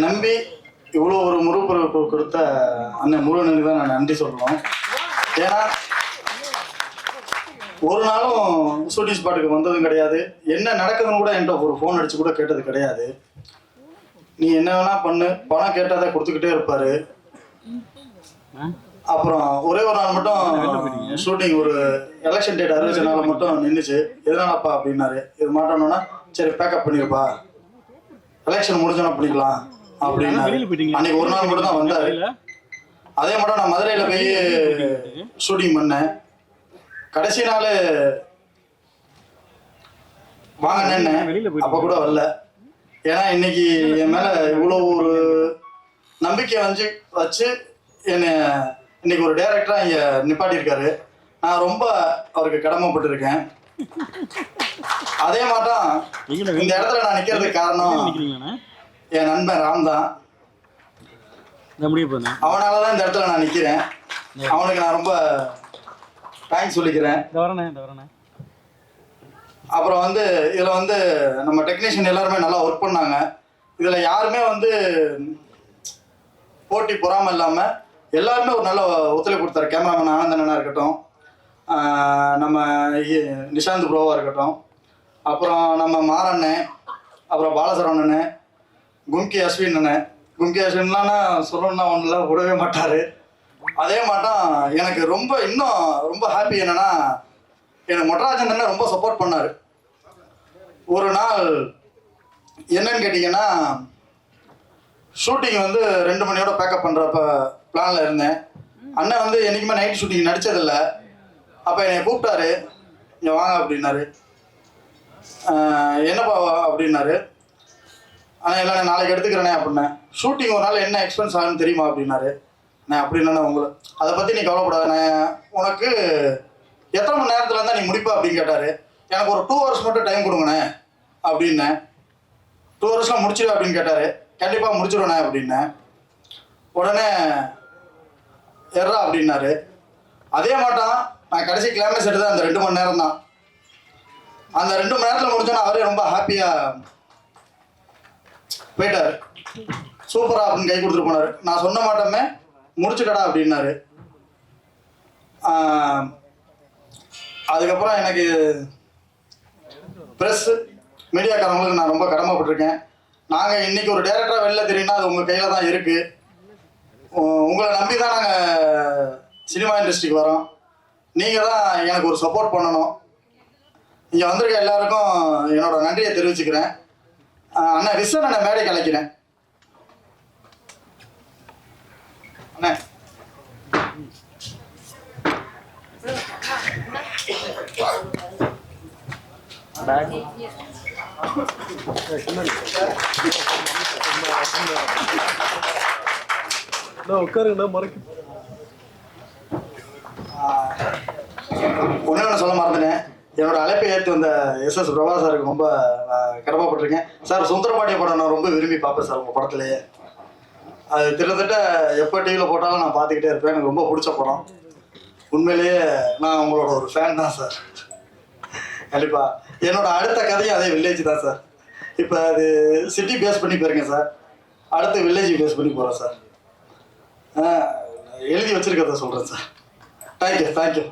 என்னை நம்பி இவ்வளோ ஒரு முறுப்புறப்பு கொடுத்த அண்ணன் முருகனுக்கு தான் நான் நன்றி சொல்லணும். ஏன்னா ஒரு நாளும் ஷூட்டிங் ஸ்பாட்டுக்கு வந்ததும் கிடையாது. என்ன நடக்குதுன்னு கூட என்கிட்ட ஒரு ஃபோன் அடிச்சு கூட கேட்டது கிடையாது. நீ என்ன வேணா பண்ணு. பணம் கேட்டாதை கொடுத்துக்கிட்டே இருப்பாரு. அப்புறம் ஒரே ஒரு நாள் மட்டும் ஷூட்டிங் ஒரு எலெக்ஷன் டேட் அறிவிச்சனால மட்டும் நின்றுச்சு எதனாலப்பா அப்படின்னாரு. இது மாட்டோம்னா சரி பேக்கப் பண்ணிருப்பா. எலெக்ஷன் முடிஞ்சோன்னா பண்ணிக்கலாம். அப்படின்னாரு அன்னைக்கு ஒரு நாள் மட்டும் தான் வந்தாரு அதே மட்டும் நான் மதுரையில போய் ஷூட்டிங் பண்ணேன். கடைசி நாள் வாங்கினேன்னு அப்ப கூட வரல. ஏன்னா இன்னைக்கு என் மேல இவ்வளோ ஒரு நம்பிக்கை வந்து வச்சு என்னை இன்னைக்கு ஒரு டைரக்டரா இங்க நிப்பாட்டியிருக்காரு. நான் ரொம்ப அவருக்கு கடமைப்பட்டிருக்கேன். அதே மாட்டம் இந்த இடத்துல நான் நிக்கிறதுக்கு காரணம் என் நண்பன் ராம் தான். அவனால தான் இந்த இடத்துல நான் நிக்கிறேன். அவனுக்கு நான் ரொம்ப தேங்க்ஸ் சொல்லிக்கிறேன். அப்புறம் வந்து இதில் வந்து நம்ம டெக்னீஷியன் எல்லாருமே நல்லா ஒர்க் பண்ணாங்க. இதில் யாருமே வந்து போட்டி பொறாமல் இல்லாமல் எல்லாருமே ஒரு நல்ல ஒத்துழைப்பு கொடுத்தாரு. கேமராமேன் ஆனந்தனா இருக்கட்டும் நம்ம நிஷாந்த் ப்ரோவாக இருக்கட்டும். அப்புறம் நம்ம மாறண்ணன் அப்புறம் பாலசரவணன் கும்கி அஸ்வின் அண்ணன் கும்கி அஸ்வின்லாம் சொல்லணும்னா ஒன்றில் விடவே மாட்டார். அதே மாட்டம் எனக்கு ரொம்ப இன்னும் ரொம்ப ஹாப்பி என்னன்னா எனக்கு மொட்டராஜன் அண்ணன் ரொம்ப சப்போர்ட் பண்ணார். ஒரு நாள் என்னன்னு கேட்டிங்கன்னா ஷூட்டிங் வந்து ரெண்டு மணியோட பேக்கப் பண்ணுறப்ப பிளானில் இருந்தேன். அண்ணன் வந்து என்றைக்குமே நைட் ஷூட்டிங் நடித்ததில்லை அப்போ என்னை கூப்பிட்டாரு. இங்கே வாங்க அப்படின்னாரு. என்னப்பா அப்படின்னாரு. ஆனால் இல்லை நான் நாளைக்கு எடுத்துக்கிறேனே அப்படின்னேன். ஷூட்டிங் ஒரு நாள் என்ன எக்ஸ்பென்ஸ் ஆகுன்னு தெரியுமா அப்படின்னாரு. நான் அப்படின்னா உங்களை அதை பற்றி நீ கவலைப்படாத நான் உனக்கு எத்தனை மணி நேரத்தில் இருந்தால் நீ முடிப்பா அப்படின்னு கேட்டார். எனக்கு ஒரு டூ ஹவர்ஸ் மட்டும் டைம் கொடுங்கண்ணே அப்படின்னேன். டூ ஹவர்ஸில் முடிச்சிடு அப்படின்னு கேட்டார். கண்டிப்பாக முடிச்சிடுவேண்ணே அப்படின்னேன். உடனே எர்ரா அப்படின்னாரு. அதே மாட்டான் நான் கடைசி கிளைமேக்ஸ் எடுத்தேன் அந்த ரெண்டு மணி நேரம் தான் அந்த ரெண்டு மணி நேரத்தில் முடிச்சோன்னா அவரே ரொம்ப ஹாப்பியாக போயிட்டாரு சூப்பரா அப்படின்னு கை கொடுத்துட்டு போனாரு. நான் சொன்ன மாட்டோமே முடிச்சுக்கடா அப்படின்னாரு. அதுக்கப்புறம் எனக்கு ப்ரெஸ் மீடியாக்காரங்களுக்கு நான் ரொம்ப கடமைப்பட்டிருக்கேன். நாங்கள் இன்னைக்கு ஒரு டேரக்டராக வெளில தெரியும்னா அது உங்கள் கையில் தான் இருக்குது உங்களை நம்பி தான் நாங்கள் சினிமா இண்டஸ்ட்ரிக்கு வரோம். நீங்கள் தான் எனக்கு ஒரு சப்போர்ட் பண்ணணும். இங்கே வந்திருக்க எல்லாருக்கும் என்னோட நன்றியை தெரிவிச்சுக்கிறேன். அண்ணா விஸ்வன் அண்ணன் மேடை கலைக்கிறேன். அண்ணே. உட்காருங்கண்ணா மறைக்க. ஒன்று ஒன்று சொல்ல மறந்துட்டேன். என்னோட அழைப்பை ஏற்று வந்த எஸ் எஸ் பிரபா சாருக்கு ரொம்ப கடமைப்பட்டிருக்கேன். சார் சுந்தரபாண்டிய படம் நான் ரொம்ப விரும்பி பார்ப்பேன் சார் உங்கள் படத்துலேயே அது கிட்டத்தட்ட எப்போ டிவியில் போட்டாலும் நான் பார்த்துக்கிட்டே இருப்பேன். எனக்கு ரொம்ப பிடிச்ச படம். உண்மையிலேயே நான் உங்களோட ஒரு ஃபேன் தான் சார். கண்டிப்பாக என்னோட அடுத்த கதையும் அதே வில்லேஜ் தான் சார். இப்போ அது சிட்டி பேஸ் பண்ணி போயிருங்க சார். அடுத்து வில்லேஜ் பேஸ் பண்ணி போகிறேன் சார். ஆ, எழுதி வச்சுருக்கத சொல்கிறேன் சார். Thank you thank you